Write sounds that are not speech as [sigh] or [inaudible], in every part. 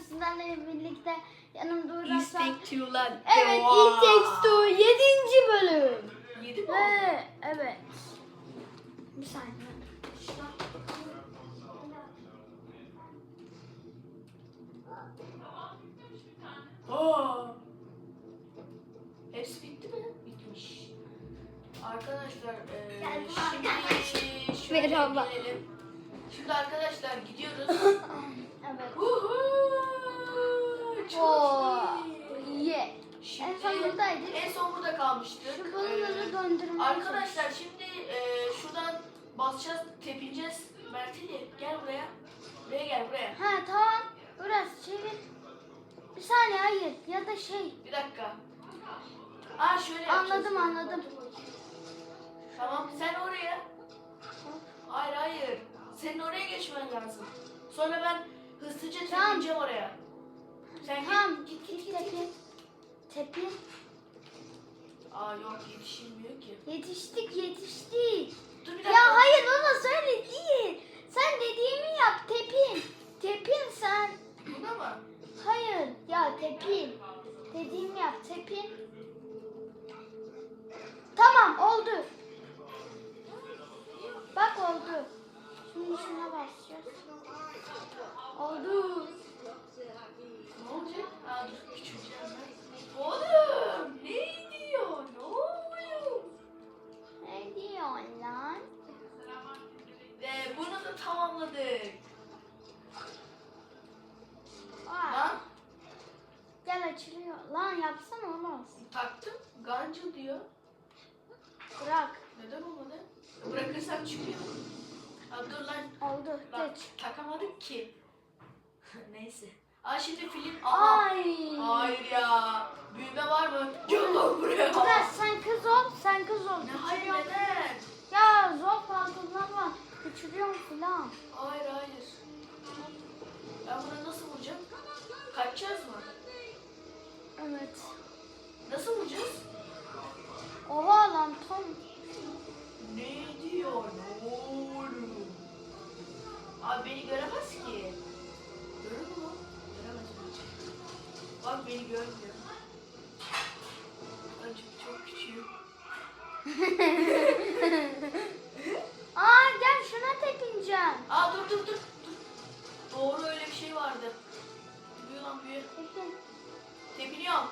sizlerle birlikte yanımda uğraşan... İstek Tuğla. Evet, It Takes Two 7. bölüm. Yedi mi? Ve evet. Bir saniye. Hepsi bitti mi? Bitmiş. Arkadaşlar eee Geldim şimdi şöyle Merhaba. gelelim. Şimdi arkadaşlar gidiyoruz. [laughs] Evet. Huhu! Çok Oo. iyi. Ye. Şimdi En son buradaydık. En son burada kalmıştık. Şu balıkları Eee, döndürmeye Arkadaşlar şimdi eee, şuradan basacağız, tepineceğiz. Mertili gel buraya. Buraya gel buraya. Ha tamam. Burası çevir. Bir saniye hayır. Ya da şey. Bir dakika. Aa şöyle yapacağız. Anladım, anladım. Tamam sen oraya. Hayır hayır. Senin oraya geçmen lazım. Sonra ben hızlıca Tamam. tepineceğim oraya. Sen Tamam. git git git git. Tepin. Tepin. Aa yok yetişilmiyor ki. Yetiştik yetiştik. Dur bir dakika. Ya hayır ona söyle değil. Sen dediğimi yap tepin. Tepin sen. Buna mı? Hayır ya tepin. Dediğimi yap tepin. Tamam oldu. Bak oldu. Şimdi şuna basacağız. Oldu. Ne olacak? Aa dur küçüleceğim ben. Oğlum ne diyor? Ne oluyor? Ne diyorsun lan? Ve bunu da tamamladık. Aa, Lan gel açılıyor. Lan yapsana olmaz. taktım. Gancıl diyor. Bırak. Neden olmadı? Bırakırsam çıkıyor. Lan. Oldu. Lan Geç. takamadık ki. [laughs] Neyse. Aa şimdi film. Aha. Ay. Hayır ya. Büyüme var mı? Gel lan buraya. Biraz sen kız ol, sen kız ol. Ne hayır neden? Ya zor pantolonlar var. Küçülüyorum filan. Hayır hayır. Ben bunu nasıl vuracağım? Kaçacağız mı? Evet. Nasıl vuracağız? Oha lan Tom. Ne diyor? Ne oluyor? Abi beni göremez ki. Bak beni görmüyor. Ben çünkü çok küçüğüm. [laughs] Aa gel şuna tepineceğim. Aa dur dur dur. dur. Doğru öyle bir şey vardı. Büyü lan büyü. Tepin. Tepiniyorum.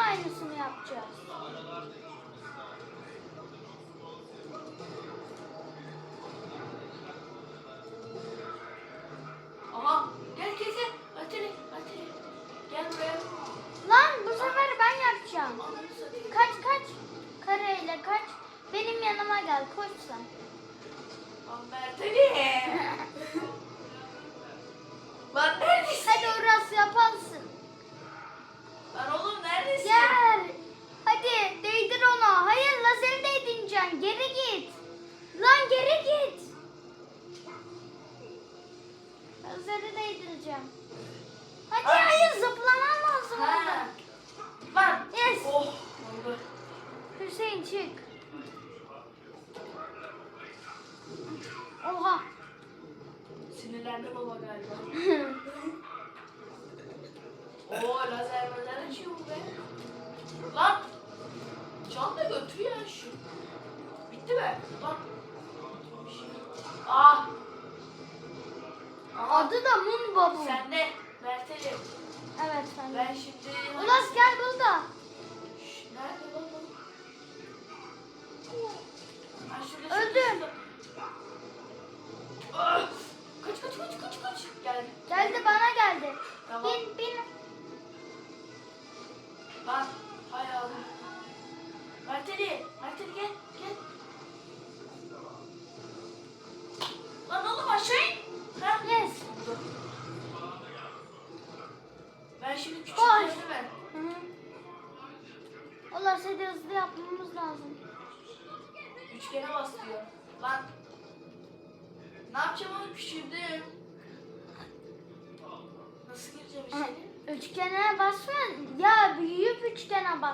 Aynısını yapacağız.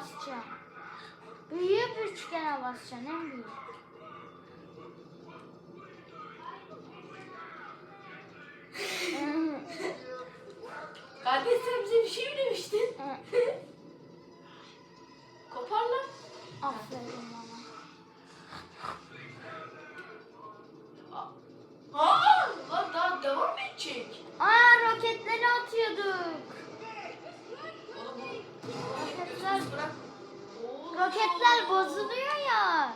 Basacaksın. Büyüyüp üçgene basacaksın en büyük. [laughs] Kardeş sen bize bir şey mi demiştin? hı. [laughs] Kopar lan. Aferin bozuluyor ya.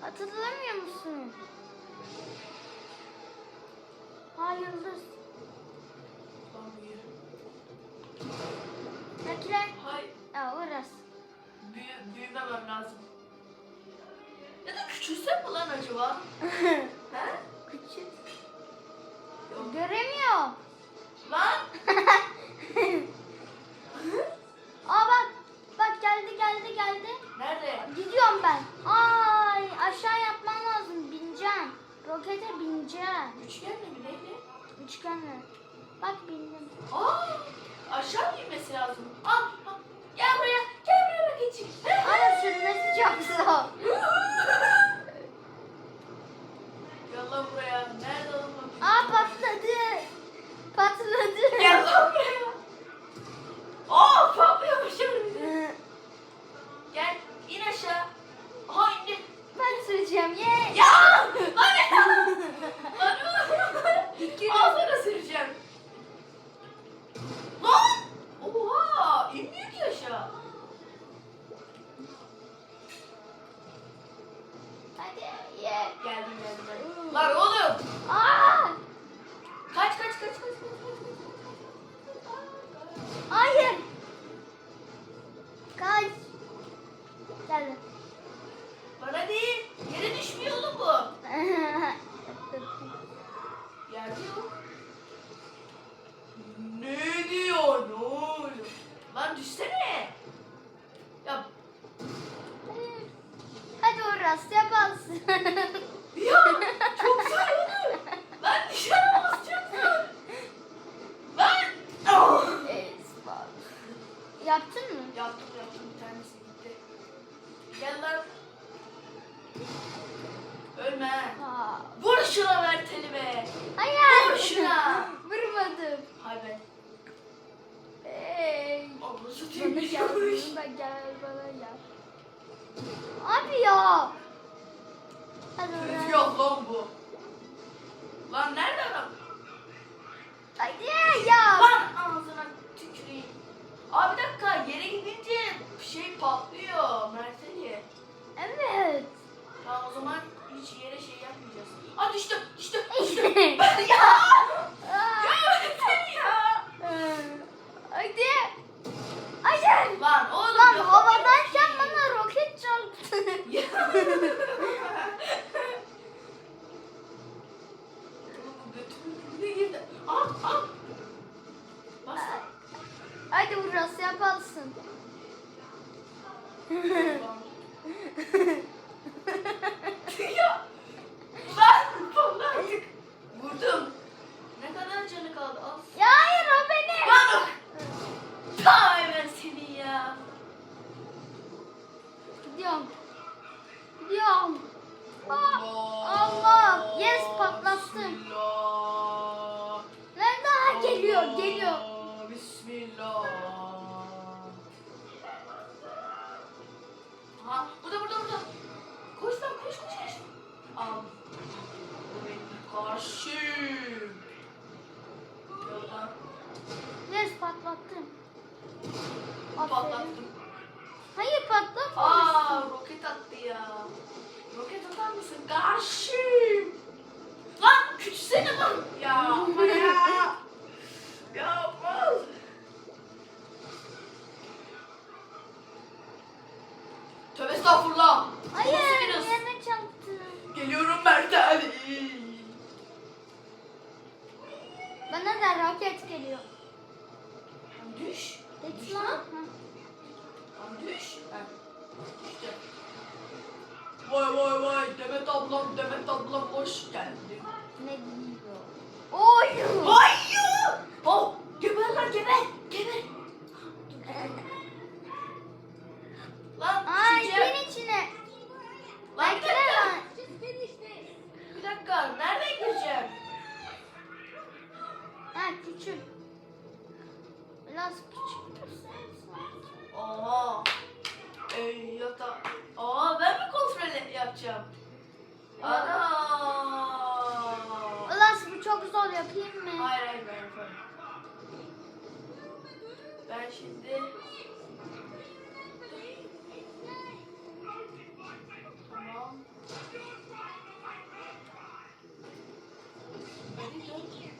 Hatırlamıyor musun? Ha yıldız. Bekle. Hayır. Ya orası. Büyü, büyümemem lazım. Ya da küçülsem mi lan acaba? [laughs] He? Küçük. Yok. Göremiyor. Lan! [laughs] Aa bak. Geldi geldi geldi. Nerede? Gidiyorum ben. Ay aşağı yapman lazım. Bineceğim. Rokete bineceğim. Üçgen mi neydi? Üçgenle. Bak bindim. Aa! Aşağı inmesi lazım. Al, Yok lan bu. Lan nerede adam? Hadi ya. Lan ağzına tüküreyim. Abi bir dakika yere gidince şey patlıyor Merteli. Evet. Tamam o zaman hiç yere şey yapmayacağız. Aa düştü düştü düştü. İşte. Ben ya. Aa. Ya Merteli ya. Hadi. Hayır. Lan oğlum. Lan yapamıyorum havadayken ki. bana roket çarptı. Ya. Oğlum bu götümün dibine girdi. Ah ah. Bas. Hadi Uras yaparsın. ya. Lan vallahi artık vurdum. Ne kadar canı kaldı? Al. ya hayır o benim. Lan. Ben seni ya. Gidiyorum. Gidiyorum. Aa, Allah. Yes patlattım. Bismillah. Lan daha geliyor geliyor. Allah, Bismillah. Ha, burada burada burada. Koş lan koş koş koş. Al. Bu benim karşım. Gel lan. Yes patlattım. Aferin. Patlattım. Hayır patlatmamışsın. Aa roket attı ya. Roket atar mısın? Karşım. Lan küçsene lan. Ya yapma ya. Yapma. Tövbe estağfurullah. Hayır yerine çarptım. Geliyorum Mert. Bana da roket geliyor. Oy yata. Aa ben mi kontrol yapacağım? Ana. Ulan bu çok zor yapayım mı? Hayır hayır ben yaparım. Ben şimdi Tamam. Hadi dön.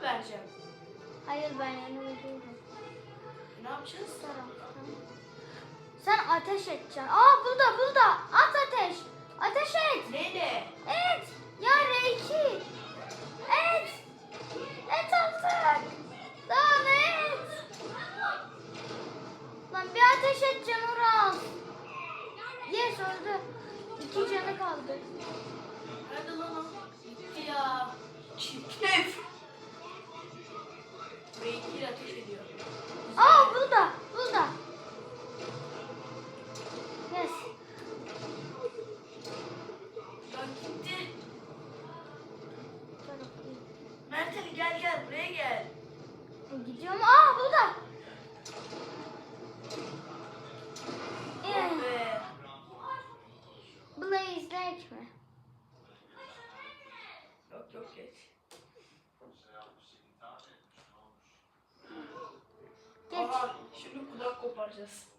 mı vereceğim? Hayır ben yanına öldürürüm. Ne yapacağız? Sen ateş edeceksin. Aa burada burada. At ateş. Ateş et. Neyle? just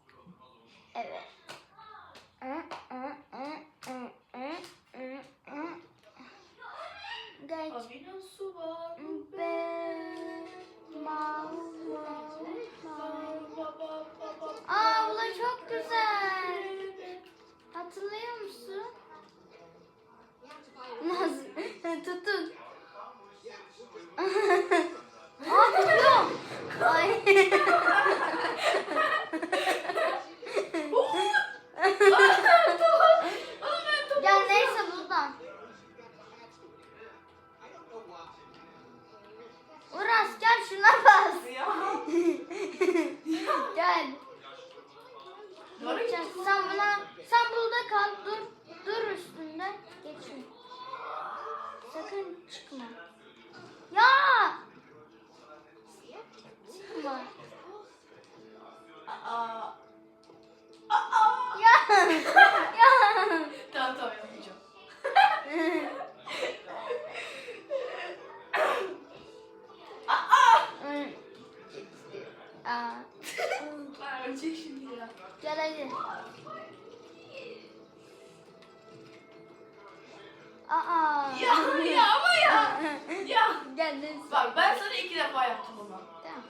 kendin. Bak ben sana iki defa yaptım bunu. Tamam.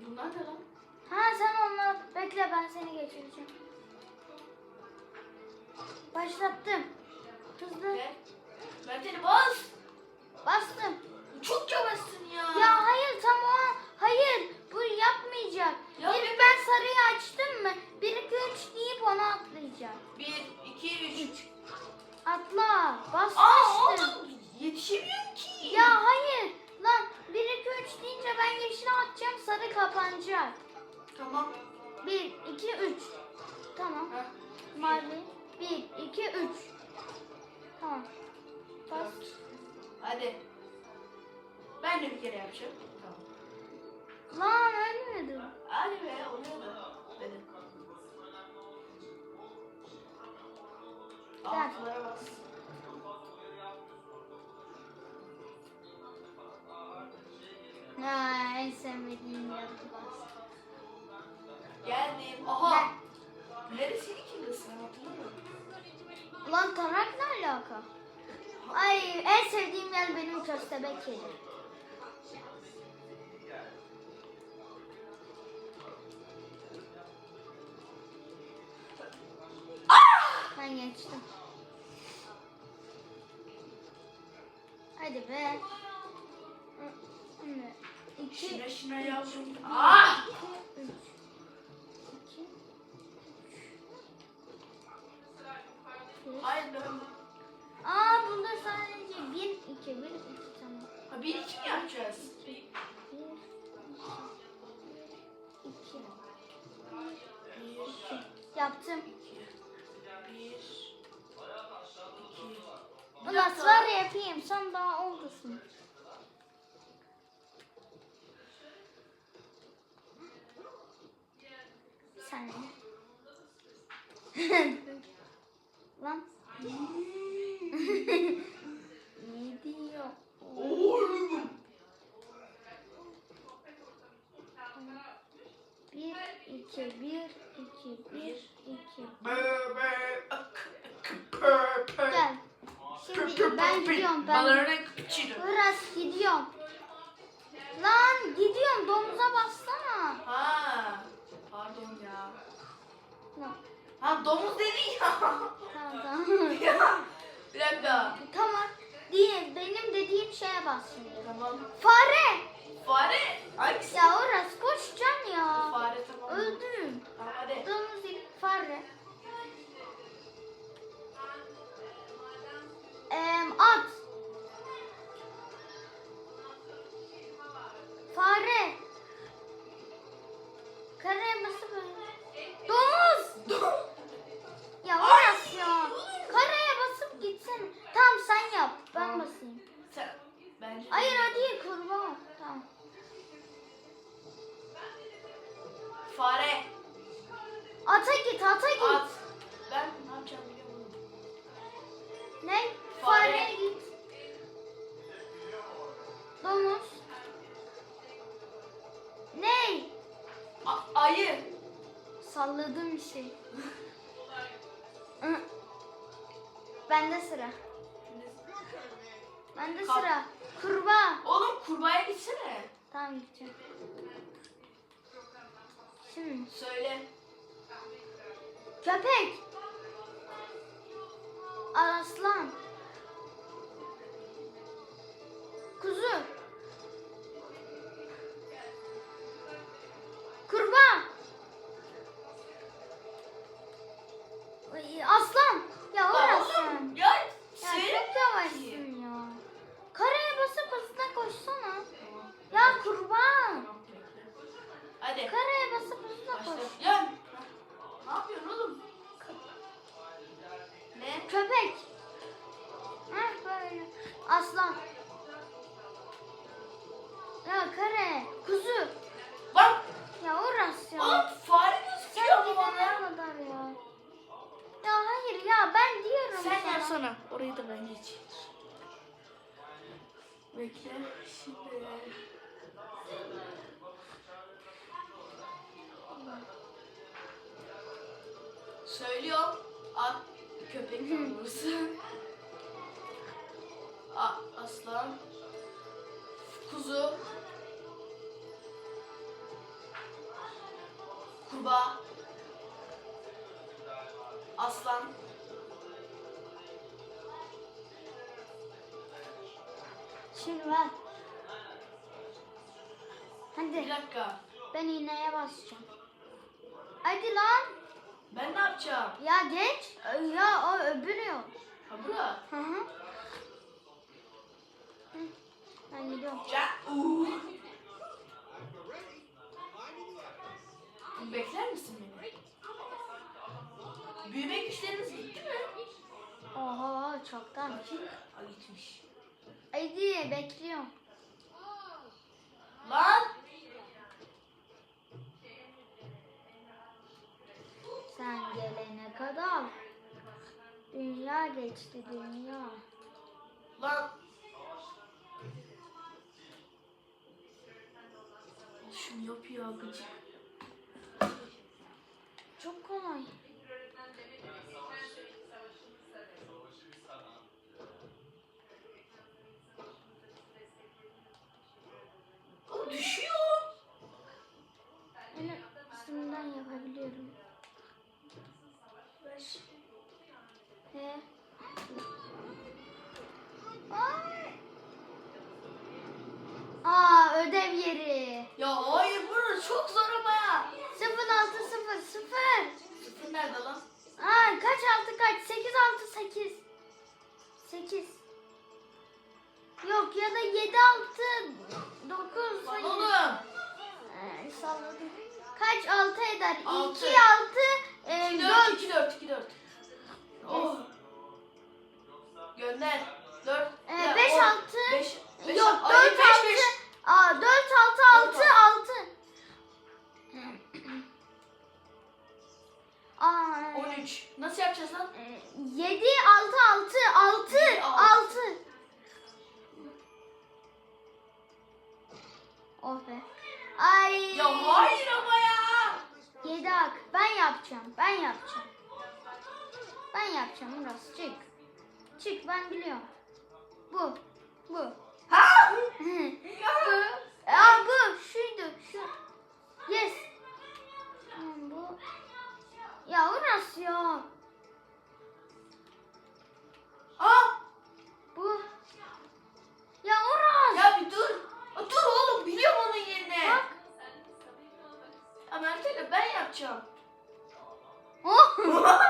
Bunlar ne lan? Ha sen onları bekle ben seni geçireceğim. Başlattım. Hızlı. Ne? Ben seni bas. Bastım. Çok yavaşsın ya. Ya hayır tam o an. Hayır bu yapmayacak. Ya İlk ben sarıyı açtım mı? 1 2 3 deyip ona atlayacak. 1 2 3 Aa basmıştım. Yetişemiyorum ki. Ya hayır. Lan 1 2 3 deyince ben yeşile atacağım sarı kapanacak. Tamam. 1 2 3. Tamam. Mavi. 1 2 3. Tamam. Bas. Hadi. Ben de bir kere yapacağım. Tamam. Lan ölmedim. Hadi be oluyor da. Hadi. Altlara bas. Ha, en sevmediğim bas. Geldim. Aha. Neresiydi ki burası? Ben hatırlamıyorum. Ulan tarak ne alaka? Ay en sevdiğim yer benim köstebek yeri. Ben geçtim. Hadi be. Şimdi iki, Şuna şuna yavrum. Ah! iki, üç. İki, üç. Hayır ben. Aa bunda sadece bir, iki, bir, iki tamam. Ha bir iki mi yapacağız? Bir, iki. Bir, Yaptım. bir. Ulan sıra yapayım. Sen daha oldusun. Saniye. [laughs] Bende sıra. Bende Kap- sıra. Kurbağa. Oğlum kurbağaya gitsene. Tamam gideceğim. Şimdi Söyle. köpek. Aslan. Kuzu. Bekle. Şimdi. Söylüyorum. At köpek. A, aslan. Kuzu. Kurbağa. Aslan. Şimdi. Bir Hadi dakika. ben iğneye basacağım. Hadi lan. Ben ne yapacağım? Ya geç. Ya o öbürü yok. Ha bura. Hı hı. Ben gidiyorum. Ya. Uuu. Bekler misin beni? Büyüme güçlerimiz gitti mi? Oho çoktan. Ha gitmiş. Hadi bekliyorum. Lan! Sen gelene kadar dünya geçti dünya. Lan! Şunu yapıyor gıcık. Çok kolay. Çok zor yapacağım. Oh. [laughs]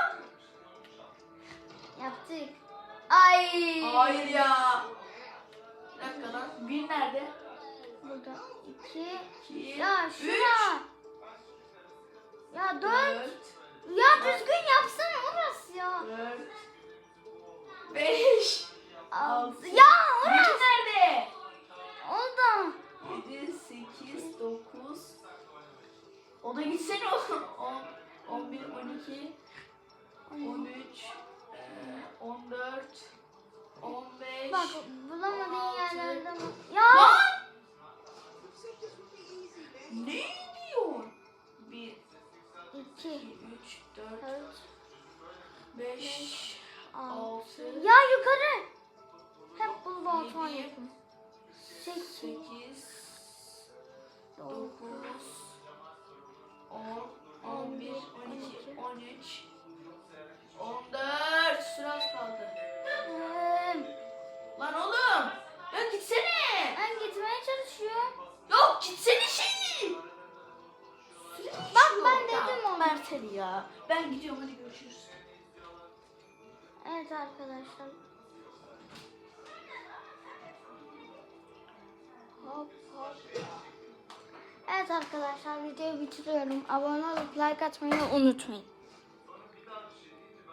Yaptık. Ay. Hayır ya. Bir dakika lan. Bir nerede? Burada. iki. İki. Ya üç, şura. Ya dört. Dört. Ya düzgün yapsana Uras ya. Dört. Beş. Altı. Ya Bir Uras. nerede? O da. Yedi, sekiz, dokuz. O da gitsene oğlum. [laughs] On, on bir, on iki, 13, e, 14, 15. Bak bulamadığın yerlerde mi? Ya Lan! Ne diyor? 1, 2, 2 3, 4, 4 5, 6 6, Ya yukarı. Hep bu balkon Yedi. yapın. 8 8, 9, 10, 11, 12, 13, 14. Süre az kaldı. Lan oğlum! Ya gitsene! Ben gitmeye çalışıyorum. Yok gitsene şimdi! Süre Bak ben dedim onu. Merteli ya. Ben gidiyorum hadi görüşürüz. Evet arkadaşlar. Hop hop. Evet arkadaşlar videoyu bitiriyorum. Abone olup like atmayı unutmayın.